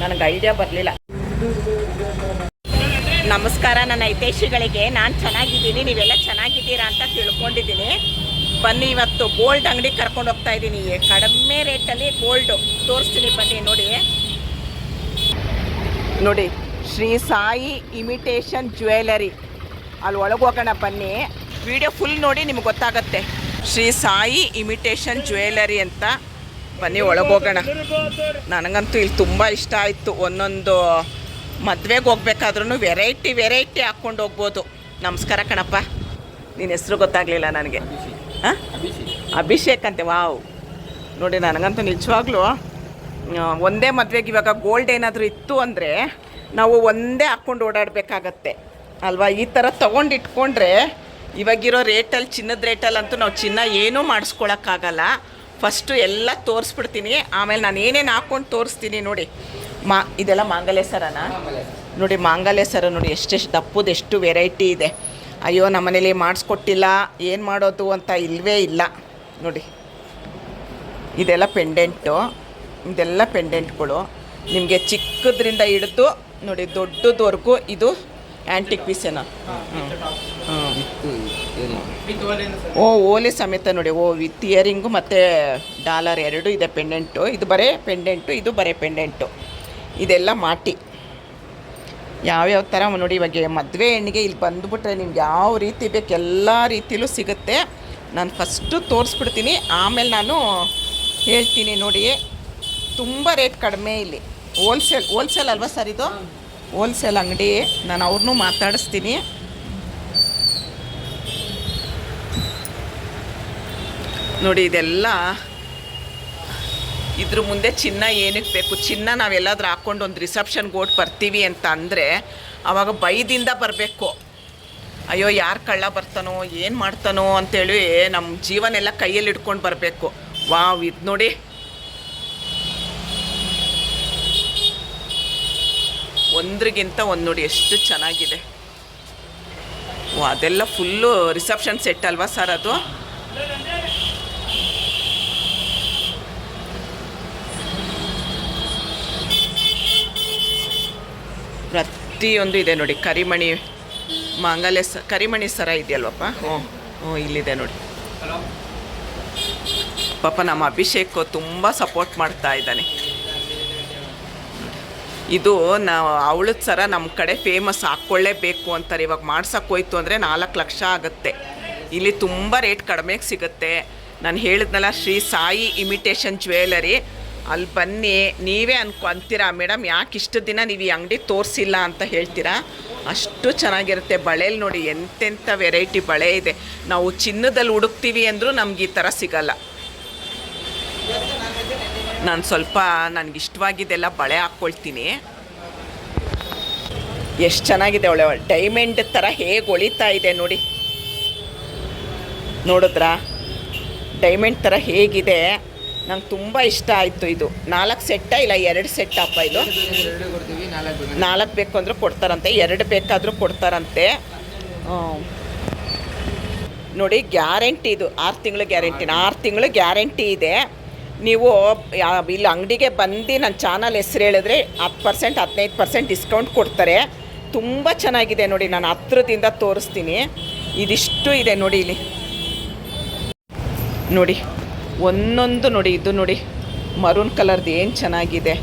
ನನಗೆ ಐಡಿಯಾ ಬರಲಿಲ್ಲ. ನಮಸ್ಕಾರ, ನನ್ನ ಹಿತೈಷಿಗಳಿಗೆ. ನಾನು ಚೆನ್ನಾಗಿದ್ದೀನಿ, ನೀವೆಲ್ಲ ಚೆನ್ನಾಗಿದ್ದೀರಾ ಅಂತ ತಿಳ್ಕೊಂಡಿದ್ದೀನಿ. ಬನ್ನಿ, ಇವತ್ತು ಗೋಲ್ಡ್ ಅಂಗಡಿ ಕರ್ಕೊಂಡು ಹೋಗ್ತಾ ಇದ್ದೀನಿ. ಕಡಿಮೆ ರೇಟಲ್ಲಿ ಗೋಲ್ಡು ತೋರಿಸ್ತೀನಿ ಬನ್ನಿ, ನೋಡಿ. ನೋಡಿ, ಶ್ರೀ ಸಾಯಿ ಇಮಿಟೇಷನ್ ಜ್ಯುವೆಲರಿ ಅಲ್ಲಿ ಒಳಗೆ ಹೋಗೋಣ ಬನ್ನಿ. ವಿಡಿಯೋ ಫುಲ್ ನೋಡಿ ನಿಮ್ಗೆ ಗೊತ್ತಾಗತ್ತೆ. ಶ್ರೀ ಸಾಯಿ ಇಮಿಟೇಷನ್ ಜ್ಯುವೆಲರಿ ಅಂತ. ಬನ್ನಿ ಒಳಗೋಗೋಣ ನನಗಂತೂ ಇಲ್ಲಿ ತುಂಬ ಇಷ್ಟ ಆಯಿತು. ಒಂದೊಂದು ಮದುವೆಗೆ ಹೋಗ್ಬೇಕಾದ್ರೂ ವೆರೈಟಿ ವೆರೈಟಿ ಹಾಕ್ಕೊಂಡು ಹೋಗ್ಬೋದು. ನಮಸ್ಕಾರ ಕಣಪ್ಪ. ನಿನ್ನ ಹೆಸರು ಗೊತ್ತಾಗಲಿಲ್ಲ ನನಗೆ. ಹಾಂ? ಅಭಿಷೇಕ್ ಅಂತೆ, ವಾವ್. ನೋಡಿ, ನನಗಂತೂ ನಿಜವಾಗ್ಲೂ ಒಂದೇ ಮದುವೆಗೆ ಇವಾಗ ಗೋಲ್ಡ್ ಏನಾದರೂ ಇತ್ತು ಅಂದರೆ ನಾವು ಒಂದೇ ಹಾಕ್ಕೊಂಡು ಓಡಾಡಬೇಕಾಗತ್ತೆ. ಅಲ್ವಾ? ಈ ಥರ ತೊಗೊಂಡು ಇಟ್ಕೊಂಡ್ರೆ ಇವಾಗಿರೋ ರೇಟಲ್ಲಿ ಚಿನ್ನದ ರೇಟಲ್ಲಂತೂ ನಾವು ಚಿನ್ನ ಏನೂ ಮಾಡಿಸ್ಕೊಳಕ್ಕಾಗಲ್ಲ. ಫಸ್ಟು ಎಲ್ಲ ತೋರಿಸ್ಬಿಡ್ತೀನಿ. ಆಮೇಲೆ ನಾನು ಏನೇನು ಹಾಕ್ಕೊಂಡು ತೋರಿಸ್ತೀನಿ ನೋಡಿ. ಮಾ, ಇದೆಲ್ಲ ಮಾಂಗಲ್ಯ ಸರನಾ? ನೋಡಿ ಮಾಂಗಲ್ಯ ಸರ ನೋಡಿ ಎಷ್ಟೆಷ್ಟು ದಪ್ಪದ ಎಷ್ಟು ವೆರೈಟಿ ಇದೆ. ಅಯ್ಯೋ, ನಮ್ಮನೇಲಿ ಮಾಡಿಸ್ಕೊಟ್ಟಿಲ್ಲ. ಏನು ಮಾಡೋದು ಅಂತ ಇಲ್ಲವೇ ಇಲ್ಲ. ನೋಡಿ. ಇದೆಲ್ಲ ಪೆಂಡೆಂಟು. ಇದೆಲ್ಲ ಪೆಂಡೆಂಟ್ಗಳು. ನಿಮಗೆ ಚಿಕ್ಕದ್ರಿಂದ ಹಿಡಿದು ನೋಡಿ ದೊಡ್ಡದವರೆಗೂ ಇದು ಆ್ಯಂಟಿಕ್ ಪೀಸೇನ ಓ ಓಲೆ ಸಮೇತ ನೋಡಿ. ಓ ವಿತ್ ಇಯರಿಂಗು ಮತ್ತು ಡಾಲರ್ ಎರಡು ಇದೆ ಪೆಂಡೆಂಟು. ಇದು ಬರೇ ಪೆಂಡೆಂಟು ಇದು ಬರೇ ಪೆಂಡೆಂಟು. ಇದೆಲ್ಲ ಮಾಟಿ. ಯಾವ್ಯಾವ ಥರ ನೋಡಿ ಇವಾಗ ಮದುವೆ ಹೆಣ್ಣಿಗೆ ಇಲ್ಲಿ ಬಂದುಬಿಟ್ರೆ ನಿಮ್ಗೆ ಯಾವ ರೀತಿ ಬೇಕು ಎಲ್ಲ ರೀತಿಲೂ ಸಿಗುತ್ತೆ. ನಾನು ಫಸ್ಟು ತೋರಿಸ್ಬಿಡ್ತೀನಿ. ಆಮೇಲೆ ನಾನು ಹೇಳ್ತೀನಿ ನೋಡಿ. ತುಂಬ ರೇಟ್ ಕಡಿಮೆ ಇಲ್ಲಿ. ಹೋಲ್ಸೇಲ್ ಹೋಲ್ಸೇಲ್ ಅಲ್ವಾ ಸರ್ ಇದು? ಹೋಲ್ಸೇಲ್ ಅಂಗಡಿ. ನಾನು ಅವ್ರನ್ನೂ ಮಾತಾಡಿಸ್ತೀನಿ. ನೋಡಿ, ಇದೆಲ್ಲ ಇದ್ರ ಮುಂದೆ ಚಿನ್ನ ಏನಕ್ಕೆ ಬೇಕು? ಚಿನ್ನ ನಾವೆಲ್ಲಾದ್ರೂ ಹಾಕ್ಕೊಂಡು ಒಂದು ರಿಸೆಪ್ಷನ್ಗೆ ಓಟ್ ಬರ್ತೀವಿ ಅಂತ ಅಂದರೆ ಆವಾಗ ಬೈದಿಂದ ಬರಬೇಕು. ಅಯ್ಯೋ, ಯಾರು ಕಳ್ಳ ಬರ್ತಾನೋ, ಏನು ಮಾಡ್ತಾನೋ ಅಂತೇಳಿ ನಮ್ಮ ಜೀವನೆಲ್ಲ ಕೈಯಲ್ಲಿ ಇಟ್ಕೊಂಡು ಬರಬೇಕು. ವಾವ್, ಇದು ನೋಡಿ. ಒಂದ್ರಿಗಿಂತ ಒಂದು ನೋಡಿ, ಎಷ್ಟು ಚೆನ್ನಾಗಿದೆ. ಅದೆಲ್ಲ ಫುಲ್ಲು ರಿಸೆಪ್ಷನ್ ಸೆಟ್ ಅಲ್ವಾ ಸರ್ ಅದು? ಪ್ರತಿಯೊಂದು ಇದೆ ನೋಡಿ, ಕರಿಮಣಿ ಮಾಂಗಲ್ಯ ಸ, ಕರಿಮಣಿ ಸರ ಇದೆಯಲ್ವಪ್ಪ? ಹ್ಞೂ ಹ್ಞೂ, ಇಲ್ಲಿದೆ ನೋಡಿ. ಪಾಪ ನಮ್ಮ ಅಭಿಷೇಕ್ ತುಂಬ ಸಪೋರ್ಟ್ ಮಾಡ್ತಾ ಇದ್ದಾನೆ. ಇದು ನಾವು ಅವಳದ ಸರ ನಮ್ಮ ಕಡೆ ಫೇಮಸ್ ಹಾಕ್ಕೊಳ್ಳೇಬೇಕು ಅಂತಾರೆ. ಇವಾಗ ಮಾಡ್ಸಕ್ಕೆ ಹೋಯ್ತು ಅಂದರೆ ನಾಲ್ಕು ಲಕ್ಷ ಆಗುತ್ತೆ. ಇಲ್ಲಿ ತುಂಬ ರೇಟ್ ಕಡಿಮೆಗೆ ಸಿಗುತ್ತೆ. ನಾನು ಹೇಳಿದ್ನಲ್ಲ, ಶ್ರೀ ಸಾಯಿ ಇಮಿಟೇಷನ್ ಜ್ಯುವೆಲರಿ ಅಲ್ಲಿ ಬನ್ನಿ, ನೀವೇ ಅನ್ಕೊ, ಅಂತೀರಾ, ಮೇಡಮ್? ಯಾಕೆ ಇಷ್ಟು ದಿನ ನೀವು ಈ ಅಂಗಡಿ ತೋರಿಸಿಲ್ಲ ಅಂತ ಹೇಳ್ತೀರಾ? ಅಷ್ಟು ಚೆನ್ನಾಗಿರುತ್ತೆ ಬಳೆಯಲ್ಲಿ ನೋಡಿ, ಎಂತೆಂಥ ವೆರೈಟಿ ಬಳೆ ಇದೆ. ನಾವು ಚಿನ್ನದಲ್ಲಿ ಹುಡುಕ್ತೀವಿ ಅಂದರೂ ನಮ್ಗೆ ಈ ಥರ ಸಿಗಲ್ಲ. ನಾನು ಸ್ವಲ್ಪ ನನಗೆ ಇಷ್ಟವಾಗಿದ್ದೆಲ್ಲ ಬಳೆ ಹಾಕ್ಕೊಳ್ತೀನಿ. ಎಷ್ಟು ಚೆನ್ನಾಗಿದೆ ಒಳ್ಳೆ ಡೈಮಂಡ್ ಥರ ಹೇಗೆ ಒಳಿತಾ ಇದೆ ನೋಡಿ. ನೋಡಿದ್ರಾ? ಡೈಮಂಡ್ ಥರ ಹೇಗಿದೆ. ನಂಗೆ ತುಂಬ ಇಷ್ಟ ಆಯಿತು ಇದು. ನಾಲ್ಕು ಸೆಟ್ಟ ಇಲ್ಲ, ಎರಡು ಸೆಟ್ ಅಪ್ಪ ಇದು? ನಾಲ್ಕು ಬೇಕು ಅಂದರೂ ಕೊಡ್ತಾರಂತೆ, ಎರಡು ಬೇಕಾದರೂ ಕೊಡ್ತಾರಂತೆ. ನೋಡಿ, ಗ್ಯಾರಂಟಿ ಇದು. ಆರು ತಿಂಗಳು ಗ್ಯಾರಂಟಿನ ಆರು ತಿಂಗಳು ಗ್ಯಾರಂಟಿ ಇದೆ. ನೀವು ಇಲ್ಲಿ ಅಂಗಡಿಗೆ ಬಂದು ನನ್ನ ಚಾನಲ್ ಹೆಸ್ರು ಹೇಳಿದ್ರೆ ಹತ್ತು ಪರ್ಸೆಂಟ್ ಹದಿನೈದು ಪರ್ಸೆಂಟ್ ಡಿಸ್ಕೌಂಟ್ ಕೊಡ್ತಾರೆ. ತುಂಬ ಚೆನ್ನಾಗಿದೆ ನೋಡಿ, ನಾನು ಹತ್ರದಿಂದ ತೋರಿಸ್ತೀನಿ. ಇದಿಷ್ಟು ಇದೆ ನೋಡಿ ಇಲ್ಲಿ. ನೋಡಿ. ಒಂದೊಂದು ನೋಡಿ ಇದು ನೋಡಿ. ಮರೂನ್ ಕಲರ್ದು ಏನು ಚೆನ್ನಾಗಿದೆ.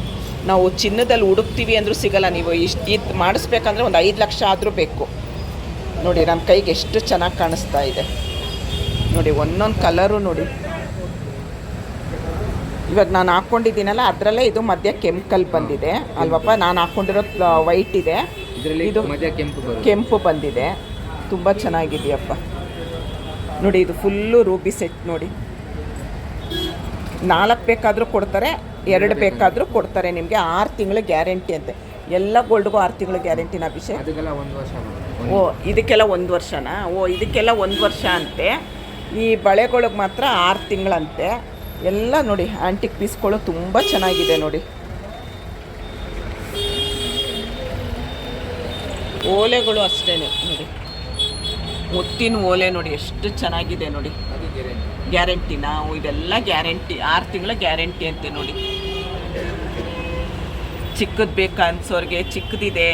ನಾವು ಚಿನ್ನದಲ್ಲಿ ಹುಡುಕ್ತೀವಿ ಅಂದರೂ ಸಿಗಲ್ಲ ನೀವು ಇಷ್ಟು ಇದು ಮಾಡಿಸ್ಬೇಕಂದ್ರೆ ಒಂದು ಐದು ಲಕ್ಷ ಆದರೂ ಬೇಕು. ನೋಡಿ ನಮ್ಮ ಕೈಗೆ ಎಷ್ಟು ಚೆನ್ನಾಗಿ ಕಾಣಿಸ್ತಾ ಇದೆ. ನೋಡಿ ಒಂದೊಂದು ಕಲರು ನೋಡಿ. ಇವಾಗ ನಾನು ಹಾಕ್ಕೊಂಡಿದ್ದೀನಲ್ಲ ಅದರಲ್ಲೇ ಇದು ಮಧ್ಯ ಕೆಮಿಕಲ್ ಬಂದಿದೆ. ಅಲ್ವಪ್ಪ ನಾನು ಹಾಕ್ಕೊಂಡಿರೋ ವೈಟ್ ಇದೆ. ಇದರಲ್ಲಿ ಇದು ಮಧ್ಯ ಕೆಂಪು ಕೆಂಪು ಬಂದಿದೆ. ತುಂಬ ಚೆನ್ನಾಗಿದೆಯಪ್ಪ. ನೋಡಿ ಇದು ಫುಲ್ಲು ರೂಬಿ ಸೆಟ್ ನೋಡಿ. ನಾಲ್ಕು ಬೇಕಾದರೂ ಕೊಡ್ತಾರೆ ಎರಡು ಬೇಕಾದರೂ ಕೊಡ್ತಾರೆ ನಿಮಗೆ ಆರು ತಿಂಗಳು ಗ್ಯಾರಂಟಿ ಅಂತೆ. ಎಲ್ಲ ಗೋಲ್ಡ್ಗೂ ಆರು ತಿಂಗಳು ಗ್ಯಾರಂಟಿನ ಅಭಿಷೇಕ್? ಅದಕ್ಕೆಲ್ಲ ಒಂದು ವರ್ಷ ಓ ಇದಕ್ಕೆಲ್ಲ ಒಂದು ವರ್ಷನಾ? ಓ ಇದಕ್ಕೆಲ್ಲ ಒಂದು ವರ್ಷ ಅಂತೆ. ಈ ಬಳೆಗಳಿಗೆ ಮಾತ್ರ ಆರು ತಿಂಗಳಂತೆ ಎಲ್ಲ ನೋಡಿ ಆಂಟಿಕ್ ಪೀಸ್ಗಳು ತುಂಬ ಚೆನ್ನಾಗಿದೆ ನೋಡಿ. ಓಲೆಗಳು ಅಷ್ಟೇ ನೋಡಿ. ಮುತ್ತಿನ ಓಲೆ ನೋಡಿ ಎಷ್ಟು ಚೆನ್ನಾಗಿದೆ ನೋಡಿ. ಗ್ಯಾರಂಟಿ. ನಾವು ಇದೆಲ್ಲ ಗ್ಯಾರಂಟಿ ಆರು ತಿಂಗಳ ಗ್ಯಾರಂಟಿ ಅಂತೆ ನೋಡಿ. ಚಿಕ್ಕದು ಬೇಕು ಅನ್ಸೋರಿಗೆ ಚಿಕ್ಕದಿದೆ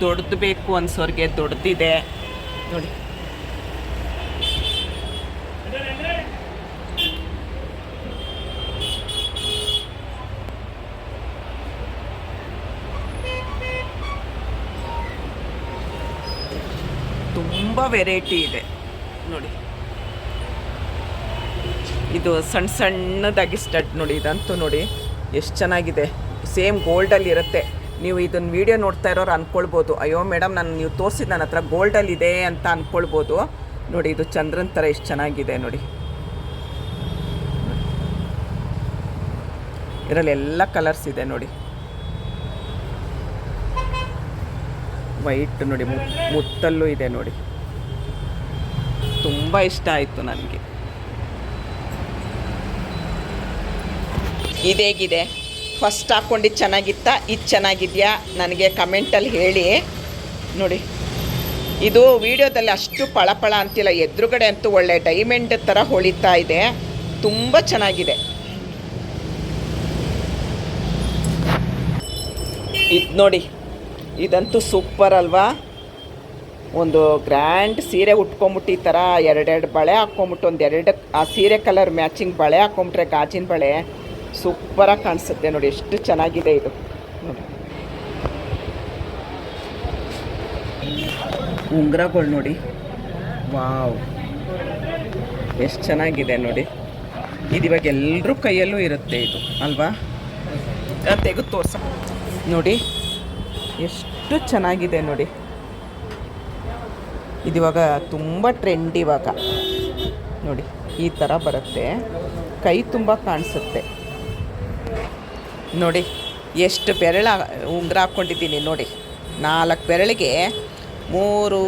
ದೊಡ್ಡದು ಬೇಕು ಅನ್ಸೋರಿಗೆ ದೊಡ್ಡದಿದೆ ನೋಡಿ. ತುಂಬ ವೆರೈಟಿ ಇದೆ. ನೋಡಿ. ಇದು ಸಣ್ಣ ಸಣ್ಣದಾಗಿ ಸ್ಟಡ್ ನೋಡಿ, ಇದಂತೂ ನೋಡಿ ಎಷ್ಟು ಚೆನ್ನಾಗಿದೆ. ಸೇಮ್ ಗೋಲ್ಡಲ್ಲಿ ಇರುತ್ತೆ. ನೀವು ಇದನ್ನ ವಿಡಿಯೋ ನೋಡ್ತಾ ಇರೋರು ಅಂದ್ಕೊಳ್ಬೋದು ಅಯ್ಯೋ ಮೇಡಮ್ ನಾನು ನೀವು ತೋರಿಸಿದ ನನ್ನ ಹತ್ರ ಗೋಲ್ಡಲ್ಲಿ ಇದೆ ಅಂತ ಅಂದ್ಕೊಳ್ಬೋದು ನೋಡಿ, ಇದು ಚಂದ್ರನ ಥರ ಎಷ್ಟು ಚೆನ್ನಾಗಿದೆ ನೋಡಿ. ಇದರಲ್ಲಿ ಎಲ್ಲ ಕಲರ್ಸ್ ಇದೆ ನೋಡಿ. ವೈಟ್ ನೋಡಿ ಮುತ್- ಮುತ್ತಲ್ಲೂ ಇದೆ ನೋಡಿ. ತುಂಬ ಇಷ್ಟ ಆಯಿತು ನನಗೆ. ಇದೇಗಿದೆ. ಫಸ್ಟ್ ಹಾಕ್ಕೊಂಡಿದ್ದು ಚೆನ್ನಾಗಿತ್ತಾ? ಇದು ಚೆನ್ನಾಗಿದೆಯಾ? ನನಗೆ ಕಮೆಂಟಲ್ಲಿ ಹೇಳಿ. ನೋಡಿ. ಇದು ವಿಡಿಯೋದಲ್ಲಿ ಅಷ್ಟು ಪಳಪಳ ಅಂತಿಲ್ಲ. ಎದುರುಗಡೆ ಅಂತೂ ಒಳ್ಳೆ ಡೈಮಂಡ್ ಥರ ಹೊಳಿತಾ ಇದೆ. ತುಂಬ ಚೆನ್ನಾಗಿದೆ. ಇದು ನೋಡಿ. ಇದಂತೂ ಸೂಪರ್ ಅಲ್ವಾ? ಒಂದು ಗ್ರ್ಯಾಂಡ್ ಸೀರೆ ಉಟ್ಕೊಂಬಿಟ್ಟು ಈ ಥರ ಎರಡೆರಡು ಬಳೆ ಹಾಕ್ಕೊಂಬಿಟ್ಟು ಒಂದು ಎರಡು, ಆ ಸೀರೆ ಕಲರ್ ಮ್ಯಾಚಿಂಗ್ ಬಳೆ ಹಾಕ್ಕೊಂಬಿಟ್ರೆ ಗಾಜಿನ ಬಳೆ ಸೂಪರಾಗಿ ಕಾಣಿಸುತ್ತೆ ನೋಡಿ, ಎಷ್ಟು ಚೆನ್ನಾಗಿದೆ ಇದು. ನೋಡಿ. ಉಂಗುರಗಳು ನೋಡಿ. ವಾವ್. ಎಷ್ಟು ಚೆನ್ನಾಗಿದೆ ನೋಡಿ. ಇದು ಇವಾಗ ಎಲ್ಲರೂ ಕೈಯಲ್ಲೂ ಇರುತ್ತೆ ಇದು, ಅಲ್ವಾ? ತೆಗೆದು ತೋರ್ಸ. ನೋಡಿ, ಎಷ್ಟು ಚೆನ್ನಾಗಿದೆ ನೋಡಿ. ಇದಿವಾಗ ತುಂಬ ಟ್ರೆಂಡ್ ಇವಾಗ. ನೋಡಿ, ಈ ಥರ ಬರುತ್ತೆ. ಕೈ ತುಂಬ ಕಾಣಿಸುತ್ತೆ. ನೋಡಿ, ಎಷ್ಟು ಬೆರಳ ಉಂಗುರ ಹಾಕ್ಕೊಂಡಿದ್ದೀನಿ ನೋಡಿ. ನಾಲ್ಕು ಬೆರಳಿಗೆ ಮೂರು,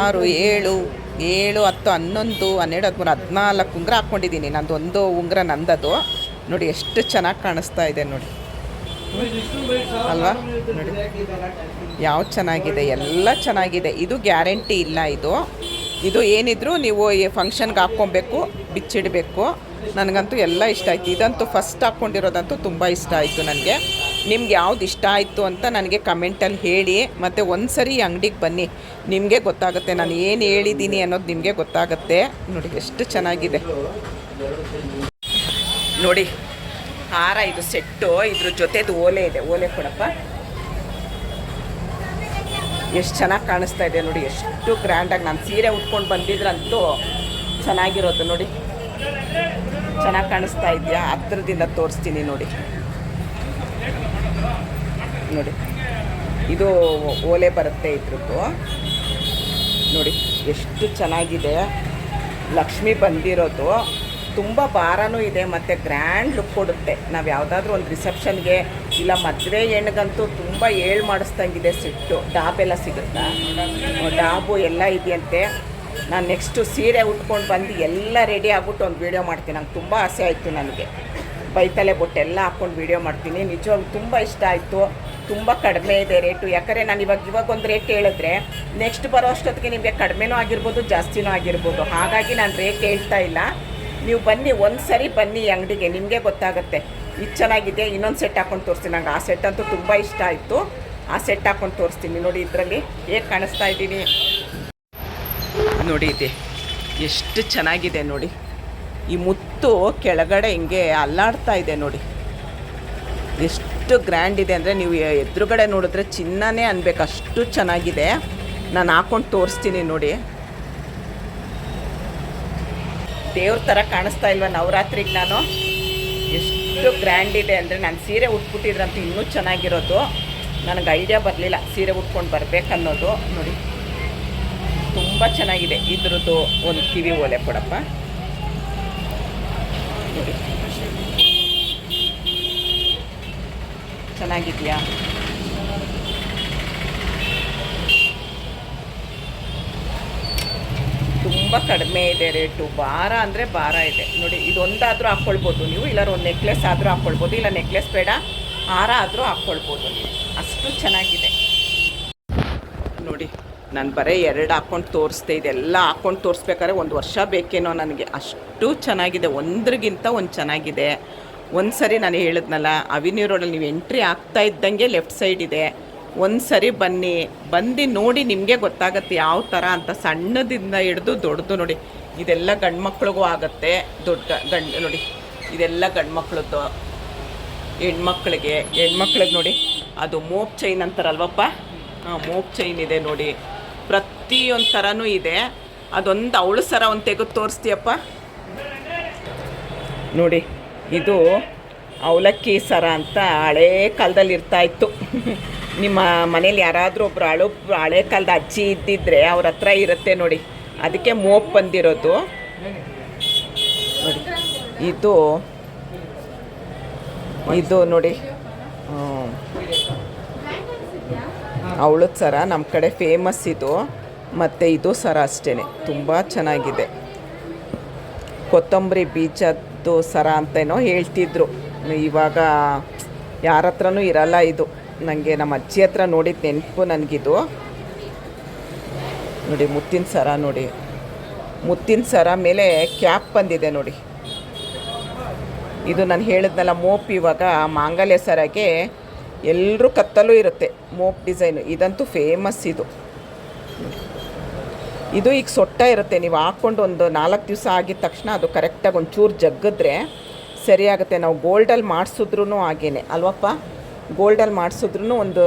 ಆರು, ಏಳು ಏಳು, ಹತ್ತು, ಹನ್ನೊಂದು, ಹನ್ನೆರಡು, ಹದಿಮೂರು, ಹದಿನಾಲ್ಕು ಉಂಗುರ ಹಾಕ್ಕೊಂಡಿದ್ದೀನಿ ನಂದು ಒಂದು ಉಂಗುರ, ನಂದದು. ನೋಡಿ, ಎಷ್ಟು ಚೆನ್ನಾಗಿ ಕಾಣಿಸ್ತಾ ಇದೆ ನೋಡಿ. ಅಲ್ವಾ? ನೋಡಿ. ಯಾವ್ದು ಚೆನ್ನಾಗಿದೆ? ಎಲ್ಲ ಚೆನ್ನಾಗಿದೆ. ಇದು ಗ್ಯಾರಂಟಿ ಇಲ್ಲ ಇದು. ಇದು ಏನಿದ್ರು ನೀವು ಈ ಫಂಕ್ಷನ್ಗೆ ಹಾಕ್ಕೊಬೇಕು, ಬಿಚ್ಚಿಡಬೇಕು. ನನಗಂತೂ ಎಲ್ಲ ಇಷ್ಟ ಆಯಿತು. ಇದಂತೂ ಫಸ್ಟ್ ಹಾಕ್ಕೊಂಡಿರೋದಂತೂ ತುಂಬ ಇಷ್ಟ ಆಯಿತು ನನಗೆ. ನಿಮ್ಗೆ ಯಾವ್ದು ಇಷ್ಟ ಆಯಿತು ಅಂತ ನನಗೆ ಕಮೆಂಟಲ್ಲಿ ಹೇಳಿ, ಮತ್ತು ಒಂದು ಸರಿ ಅಂಗಡಿಗೆ ಬನ್ನಿ. ನಿಮಗೆ ಗೊತ್ತಾಗುತ್ತೆ, ನಾನು ಏನು ಹೇಳಿದ್ದೀನಿ ಅನ್ನೋದು ನಿಮಗೆ ಗೊತ್ತಾಗುತ್ತೆ. ನೋಡಿ, ಎಷ್ಟು ಚೆನ್ನಾಗಿದೆ. ನೋಡಿ, ಹಾರ ಇದು ಸೆಟ್ಟು, ಇದ್ರ ಜೊತೆದು ಓಲೆ ಇದೆ. ಓಲೆ ಕೊಡಪ್ಪ. ಎಷ್ಟು ಚೆನ್ನಾಗಿ ಕಾಣಿಸ್ತಾ ಇದೆ ನೋಡಿ, ಎಷ್ಟು ಗ್ರ್ಯಾಂಡಾಗಿ ನಾನು ಸೀರೆ ಉಟ್ಕೊಂಡು ಬಂದಿದ್ರಂತೂ ಚೆನ್ನಾಗಿರೋದು ನೋಡಿ. ಚೆನ್ನಾಗಿ ಕಾಣಿಸ್ತಾ ಇದೆಯಾ? ಹತ್ರದಿಂದ ತೋರಿಸ್ತೀನಿ ನೋಡಿ. ನೋಡಿ. ಇದು ಓಲೆ ಬರುತ್ತೆ ಇದ್ರದ್ದು. ನೋಡಿ, ಎಷ್ಟು ಚೆನ್ನಾಗಿದೆ. ಲಕ್ಷ್ಮಿ ಬಂದಿರೋದು. ತುಂಬ ಭಾರನೂ ಇದೆ, ಮತ್ತು ಗ್ರ್ಯಾಂಡ್ ಲುಕ್ ಕೊಡುತ್ತೆ. ನಾವು ಯಾವುದಾದ್ರೂ ಒಂದು ರಿಸೆಪ್ಷನ್ಗೆ ಇಲ್ಲ, ಮದುವೆ ಹೆಣ್ಗಂತೂ ತುಂಬ ಏಳು ಮಾಡಿಸ್ದಂಗಿದೆ ಸಿಟ್ಟು. ಡಾಬೆಲ್ಲ ಸಿಗುತ್ತಾ? ಡಾಬು ಎಲ್ಲ ಇದೆಯಂತೆ. ನಾನು ನೆಕ್ಸ್ಟು ಸೀರೆ ಉಟ್ಕೊಂಡು ಬಂದು ಎಲ್ಲ ರೆಡಿ ಆಗ್ಬಿಟ್ಟು ಒಂದು ವೀಡಿಯೋ ಮಾಡ್ತೀನಿ. ನಂಗೆ ತುಂಬ ಆಸೆ ಆಯಿತು ನನಗೆ. ಬೈತಲೆ ಬೊಟ್ಟೆಲ್ಲ ಹಾಕ್ಕೊಂಡು ವೀಡಿಯೋ ಮಾಡ್ತೀನಿ. ನಿಜವಾಗ್ಲೂ ತುಂಬ ಇಷ್ಟ ಆಯಿತು. ತುಂಬ ಕಡಿಮೆ ಇದೆ ರೇಟು ಯಾಕಂದರೆ ನಾನು ಇವಾಗ ಇವಾಗ ಒಂದು ರೇಟ್ ಹೇಳಿದ್ರೆ ನೆಕ್ಸ್ಟ್ ಬರೋ ಅಷ್ಟೊತ್ತಿಗೆ ನಿಮಗೆ ಕಡಿಮೆನೂ ಆಗಿರ್ಬೋದು, ಜಾಸ್ತಿನೂ ಆಗಿರ್ಬೋದು. ಹಾಗಾಗಿ ನಾನು ರೇಟ್ ಹೇಳ್ತಾ ಇಲ್ಲ. ನೀವು ಬನ್ನಿ ಒಂದು ಸರಿ ಬನ್ನಿ ಅಂಗಡಿಗೆ. ನಿಮಗೆ ಗೊತ್ತಾಗುತ್ತೆ. ಇದು ಚೆನ್ನಾಗಿದೆ. ಇನ್ನೊಂದು ಸೆಟ್ ಹಾಕೊಂಡು ತೋರಿಸ್ತೀನಿ. ನಂಗೆ ಆ ಸೆಟ್ ಅಂತೂ ತುಂಬ ಇಷ್ಟ ಆಯಿತು. ಆ ಸೆಟ್ ಹಾಕೊಂಡು ತೋರಿಸ್ತೀನಿ. ನೋಡಿ ಇದರಲ್ಲಿ ಹೇಗೆ ಕಾಣಿಸ್ತಾ ಇದ್ದೀನಿ. ನೋಡಿ ಇದೆ. ಎಷ್ಟು ಚೆನ್ನಾಗಿದೆ ನೋಡಿ. ಈ ಮುತ್ತು ಕೆಳಗಡೆ ಹಿಂಗೆ ಅಲ್ಲಾಡ್ತಾ ಇದೆ ನೋಡಿ. ಎಷ್ಟು ಗ್ರ್ಯಾಂಡ್ ಇದೆ ಅಂದರೆ ನೀವು ಎದುರುಗಡೆ ನೋಡಿದ್ರೆ ಚಿನ್ನನೇ ಅನ್ಬೇಕು. ಅಷ್ಟು ಚೆನ್ನಾಗಿದೆ. ನಾನು ಹಾಕೊಂಡು ತೋರಿಸ್ತೀನಿ ನೋಡಿ. ದೇವ್ರ ಥರ ಕಾಣಿಸ್ತಾ ಇಲ್ವಾ ನವರಾತ್ರಿಗೆ ನಾನು? ಎಷ್ಟು ಗ್ರ್ಯಾಂಡ್ ಇದೆ ಅಂದರೆ ನಾನು ಸೀರೆ ಉಟ್ಬಿಟ್ಟಿದ್ರಂತೂ ಇನ್ನೂ ಚೆನ್ನಾಗಿರೋದು. ನನಗೆ ಐಡಿಯಾ ಬರಲಿಲ್ಲ ಸೀರೆ ಉಟ್ಕೊಂಡು ಬರಬೇಕನ್ನೋದು. ನೋಡಿ, ತುಂಬ ಚೆನ್ನಾಗಿದೆ. ಇದ್ರದ್ದು ಒಂದು ಕಿವಿ ಓಲೆ ಕೊಡಪ್ಪ. ನೋಡಿ. ಚೆನ್ನಾಗಿದೆಯಾ? ತುಂಬ ಕಡಿಮೆ ಇದೆ ರೇಟು. ಭಾರ ಅಂದರೆ ಭಾರ ಇದೆ. ನೋಡಿ, ಇದೊಂದಾದರೂ ಹಾಕ್ಕೊಳ್ಬೋದು ನೀವು ಇಲ್ಲಾರ ಒಂದು ನೆಕ್ಲೆಸ್ ಆದರೂ ಹಾಕ್ಕೊಳ್ಬೋದು, ಇಲ್ಲ ನೆಕ್ಲೆಸ್ ಬೇಡ, ಹಾರ ಆದರೂ ಹಾಕ್ಕೊಳ್ಬೋದು ನೀವು. ಅಷ್ಟು ಚೆನ್ನಾಗಿದೆ. ನೋಡಿ, ನಾನು ಬರೀ ಎರಡು ಹಾಕ್ಕೊಂಡು ತೋರಿಸ್ದೆ, ಇದೆಲ್ಲ ಹಾಕ್ಕೊಂಡು ತೋರಿಸ್ಬೇಕಾದ್ರೆ ಒಂದು ವರ್ಷ ಬೇಕೇನೋ ನನಗೆ. ಅಷ್ಟು ಚೆನ್ನಾಗಿದೆ, ಒಂದ್ರಿಗಿಂತ ಒಂದು ಚೆನ್ನಾಗಿದೆ. ಒಂದು ಸರಿ ನಾನು ಹೇಳಿದ್ನಲ್ಲ ಅವಿನ್ಯೂ ರೋಡಲ್ಲಿ ನೀವು ಎಂಟ್ರಿ ಆಗ್ತಾ ಇದ್ದಂಗೆ ಲೆಫ್ಟ್ ಸೈಡ್ ಇದೆ. ಒಂದು ಸರಿ ಬನ್ನಿ, ಬಂದು ನೋಡಿ ನಿಮಗೆ ಗೊತ್ತಾಗತ್ತೆ ಯಾವ ಥರ ಅಂತ ಸಣ್ಣದಿಂದ ಹಿಡ್ದು ದೊಡ್ಡದು ನೋಡಿ. ಇದೆಲ್ಲ ಗಂಡು ಮಕ್ಳಿಗೂ ಆಗುತ್ತೆ, ದೊಡ್ಡ ಗಂಡು ನೋಡಿ, ಇದೆಲ್ಲ ಗಂಡು ಮಕ್ಳದ್ದು ಹೆಣ್ಮಕ್ಳಿಗೆ ಹೆಣ್ಮಕ್ಳಿಗೆ ನೋಡಿ. ಅದು ಮೋಪ್ ಚೈನ್ ಅಂತಾರಲ್ವಪ್ಪ? ಹಾಂ ಮೋಪ್ ಚೈನ್ ಇದೆ ನೋಡಿ. ಪ್ರತಿಯೊಂದು ಥರನೂ ಇದೆ. ಅದೊಂದು ಅವಳು ಸರ ಒಂದು ತೆಗೆದು ತೋರಿಸ್ತೀಯಪ್ಪ. ನೋಡಿ, ಇದು ಅವಲಕ್ಕಿ ಸರ ಅಂತ ಹಳೇ ಕಾಲದಲ್ಲಿ ಇರ್ತಾ ಇತ್ತು. ನಿಮ್ಮ ಮನೇಲಿ ಯಾರಾದರೂ ಒಬ್ಬರು ಹಳು ಹಳೆ ಕಾಲದ ಅಜ್ಜಿ ಇದ್ದಿದ್ರೆ ಅವ್ರ ಹತ್ರ ಇರುತ್ತೆ ನೋಡಿ. ಅದಕ್ಕೆ ಮೋಪ್ ಬಂದಿರೋದು. ನೋಡಿ, ಇದು ಇದು ನೋಡಿ. ಅವಳದ ಸರ ನಮ್ಮ ಕಡೆ ಫೇಮಸ್ ಇದು. ಮತ್ತು ಇದು ಸರ ಅಷ್ಟೇ ತುಂಬ ಚೆನ್ನಾಗಿದೆ. ಕೊತ್ತಂಬರಿ ಬೀಜದ್ದು ಸರ ಅಂತೇನೋ ಹೇಳ್ತಿದ್ರು. ಇವಾಗ ಯಾರ ಹತ್ರನೂ ಇರಲ್ಲ ಇದು. ನನಗೆ ನಮ್ಮ ಅಜ್ಜಿ ಹತ್ರ ನೋಡಿದ ನೆನಪು ನನಗಿದು. ನೋಡಿ, ಮುತ್ತಿನ ಸರ ನೋಡಿ. ಮುತ್ತಿನ ಸರ ಮೇಲೆ ಕ್ಯಾಪ್ ಬಂದಿದೆ ನೋಡಿ. ಇದು ನಾನು ಹೇಳಿದ್ನಲ್ಲ, ಮೋಪ್ ಇವಾಗ ಮಾಂಗಲ್ಯ ಸರಗೆ ಎಲ್ಲರೂ ಕತ್ತಲೂ ಇರುತ್ತೆ ಮೋಪ್ ಡಿಸೈನು. ಇದಂತೂ ಫೇಮಸ್ ಇದು. ಇದು ಈಗ ಸೊಟ್ಟ ಇರುತ್ತೆ. ನೀವು ಹಾಕ್ಕೊಂಡು ಒಂದು ನಾಲ್ಕು ದಿವಸ ಆಗಿದ ತಕ್ಷಣ ಅದು ಕರೆಕ್ಟಾಗಿ ಒಂಚೂರು ಜಗ್ಗಿದ್ರೆ ಸರಿಯಾಗುತ್ತೆ. ನಾವು ಗೋಲ್ಡಲ್ಲಿ ಮಾಡಿಸಿದ್ರೂ ಹಾಗೇನೆ. ಅಲ್ವಪ್ಪ? ಗೋಲ್ಡಲ್ಲಿ ಮಾಡಿಸಿದ್ರು ಒಂದು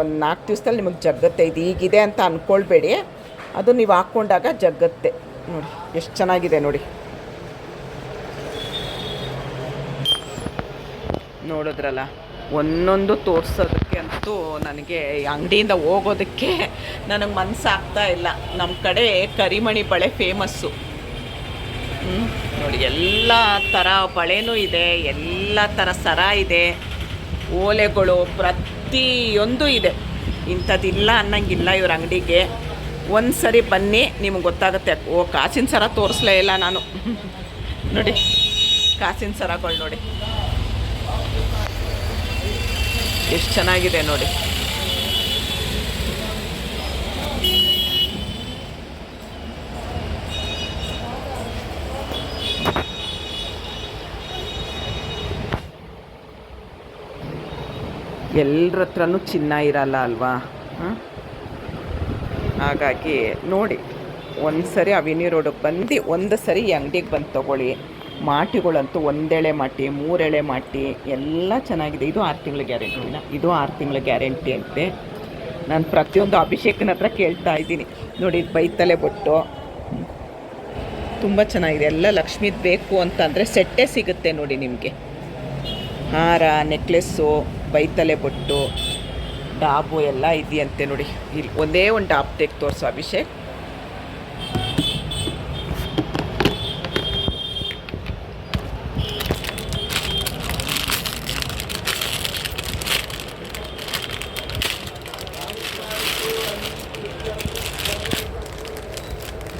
ಒಂದು ನಾಲ್ಕು ದಿವಸದಲ್ಲಿ ನಿಮಗೆ ಜಗ್ಗತ್ತೆ. ಇದು ಈಗಿದೆ ಅಂತ ಅಂದ್ಕೊಳ್ಬೇಡಿ ಅದು ನೀವು ಹಾಕ್ಕೊಂಡಾಗ ಜಗ್ಗತ್ತೆ. ನೋಡಿ, ಎಷ್ಟು ಚೆನ್ನಾಗಿದೆ ನೋಡಿ. ನೋಡಿದ್ರಲ್ಲ, ಒಂದೊಂದು ತೋರಿಸೋದಕ್ಕೆ ಅಂತೂ ನನಗೆ ಅಂಗಡಿಯಿಂದ ಹೋಗೋದಕ್ಕೆ ನನಗೆ ಮನಸ್ಸಾಗ್ತಾ ಇಲ್ಲ. ನಮ್ಮ ಕಡೆ ಕರಿಮಣಿ ಬಳೆ ಫೇಮಸ್ಸು. ನೋಡಿ, ಎಲ್ಲ ಥರ ಬಳೆನೂ ಇದೆ, ಎಲ್ಲ ಥರ ಸರ ಇದೆ. ಓಲೆಗಳು ಪ್ರತಿಯೊಂದು ಇದೆ. ಇಂಥದ್ದಿಲ್ಲ ಅನ್ನಂಗಿಲ್ಲ ಇವ್ರ ಅಂಗಡಿಗೆ. ಒಂದು ಸರಿ ಬನ್ನಿ, ನಿಮ್ಗೆ ಗೊತ್ತಾಗುತ್ತೆ, ಓ, ಕಾಸಿನ ಸರ ತೋರಿಸ್ಲೇ ಇಲ್ಲ ನಾನು. ನೋಡಿ, ಕಾಸಿನ ಸರಗಳು ನೋಡಿ. ಎಷ್ಟು ಚೆನ್ನಾಗಿದೆ ನೋಡಿ. ಎಲ್ಲರ ಹತ್ರನೂ ಚಿನ್ನ ಇರಲ್ಲ ಅಲ್ವಾ? ಹಾಗಾಗಿ ನೋಡಿ ಒಂದು ಸರಿ ಅವಿನಿ ರೋಡಿಗೆ ಬಂದು ಒಂದು ಸರಿ ಈ ಅಂಗಡಿಗೆ ಬಂದು ತೊಗೊಳ್ಳಿ. ಮಾಟಿಗಳಂತೂ ಒಂದೆಳೆ ಮಾಟಿ, ಮೂರೆಳೆ ಮಾಟಿ, ಎಲ್ಲ ಚೆನ್ನಾಗಿದೆ. ಇದು ಆರು ತಿಂಗಳ ಗ್ಯಾರಂಟಿನ ಇದು ಆರು ತಿಂಗಳ ಗ್ಯಾರಂಟಿ ಅಂತೆ. ನಾನು ಪ್ರತಿಯೊಂದು ಅಭಿಷೇಕನ ಹತ್ರ ಕೇಳ್ತಾ ಇದ್ದೀನಿ. ನೋಡಿ ಬೈತಲೆ ಬೊಟ್ಟು. ತುಂಬ ಚೆನ್ನಾಗಿದೆ. ಎಲ್ಲ ಲಕ್ಷ್ಮಿದು ಬೇಕು ಅಂತಂದರೆ ಸೆಟ್ಟೇ ಸಿಗುತ್ತೆ ನೋಡಿ ನಿಮಗೆ. ಹಾರ ನೆಕ್ಲೆಸ್ಸು ಬೈತಲೆ ಬೊಟ್ಟು, ಡಾಬು ಎಲ್ಲ ಇದೆಯಂತೆ ನೋಡಿ. ಇಲ್ಲಿ ಒಂದೇ ಒಂದು ಡಾಬ್ ತೆಗೆ ತೋರಿಸು ಅಭಿಷೇಕ್.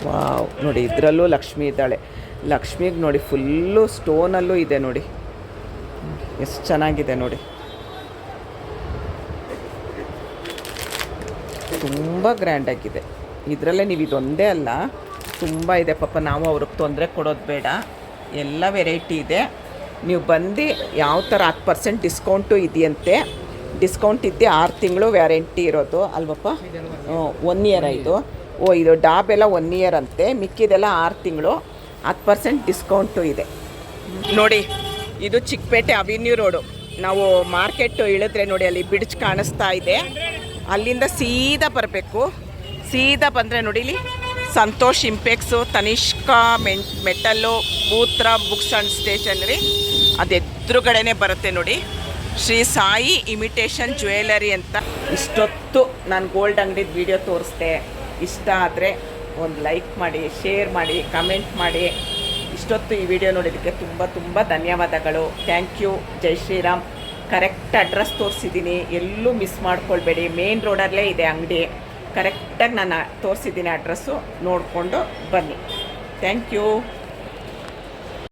ವಾವ್, ನೋಡಿ ಇದರಲ್ಲೂ ಲಕ್ಷ್ಮಿ ಇದ್ದಾಳೆ. ಲಕ್ಷ್ಮಿಗೆ ನೋಡಿ ಫುಲ್ಲು ಸ್ಟೋನಲ್ಲೂ ಇದೆ ನೋಡಿ. ಎಷ್ಟು ಚೆನ್ನಾಗಿದೆ ನೋಡಿ. ತುಂಬ ಗ್ರ್ಯಾಂಡಾಗಿದೆ ಇದರಲ್ಲೇ ನೀವು ಇದೊಂದೇ ಅಲ್ಲ, ತುಂಬ ಇದೆ. ಪಾಪ ನಾವು ಅವ್ರಿಗೆ ತೊಂದರೆ ಕೊಡೋದು ಬೇಡ. ಎಲ್ಲ ವೆರೈಟಿ ಇದೆ. ನೀವು ಬಂದು ಯಾವ ಥರ ಹತ್ತು ಪರ್ಸೆಂಟ್ ಡಿಸ್ಕೌಂಟು ಇದೆಯಂತೆ ಡಿಸ್ಕೌಂಟ್ ಇದ್ದೆ ಆರು ತಿಂಗಳು ವ್ಯಾರಂಟಿ ಇರೋದು, ಅಲ್ವಪ್ಪ? ಒನ್ ಇಯರ್ ಇದು. ಓ, ಇದು ಡಾಬ್ ಎಲ್ಲ ಒನ್ ಇಯರ್ ಅಂತೆ. ಮಿಕ್ಕಿದೆಲ್ಲ ಆರು ತಿಂಗಳು. ಹತ್ತು ಪರ್ಸೆಂಟ್ ಡಿಸ್ಕೌಂಟು ಇದೆ. ನೋಡಿ, ಇದು ಚಿಕ್ಕಪೇಟೆ ಅವಿನ್ಯೂ ರೋಡು ನಾವು ಮಾರ್ಕೆಟ್ ಇಳಿದ್ರೆ ನೋಡಿ, ಅಲ್ಲಿ ಬಿಡ್ಜ್ ಕಾಣಿಸ್ತಾ ಇದೆ. ಅಲ್ಲಿಂದ ಸೀದಾ ಬರಬೇಕು. ಸೀದಾ ಬಂದರೆ ನೋಡಿಲಿ, ಸಂತೋಷ್ ಇಂಪೆಕ್ಸು, ತನಿಷ್ಕಾ ಮೆಂಟ್ ಮೆಟಲ್ಲು ಬೂತ್ರ ಬುಕ್ಸ್ ಆ್ಯಂಡ್ ಸ್ಟೇಷನರಿ ಅದು ಎದುರುಗಡೆನೇ ಬರುತ್ತೆ ನೋಡಿ. ಶ್ರೀ ಸಾಯಿ ಇಮಿಟೇಷನ್ ಜ್ಯುವೆಲರಿ ಅಂತ. ಇಷ್ಟೊತ್ತು ನಾನು ಗೋಲ್ಡ್ ಅಂಗಡಿದ ವಿಡಿಯೋ ತೋರಿಸ್ದೆ. ಇಷ್ಟ ಆದರೆ ಒಂದು ಲೈಕ್ ಮಾಡಿ, ಶೇರ್ ಮಾಡಿ, ಕಮೆಂಟ್ ಮಾಡಿ. ಇಷ್ಟೊತ್ತು ಈ ವಿಡಿಯೋ ನೋಡಿದ್ದಕ್ಕೆ ತುಂಬ ತುಂಬ ಧನ್ಯವಾದಗಳು. Thank you. Jai Shriram. Correct address ತೋರಿಸಿದ್ದೀನಿ ಎಲ್ಲೂ ಮಿಸ್ ಮಾಡ್ಕೊಳ್ಬೇಡಿ. ಮೇನ್ ರೋಡಲ್ಲೇ ಇದೆ ಅಂಗಡಿ. ಕರೆಕ್ಟಾಗಿ ನಾನು ತೋರಿಸಿದ್ದೀನಿ ಅಡ್ರೆಸ್ಸು ನೋಡಿಕೊಂಡು ಬನ್ನಿ. Thank you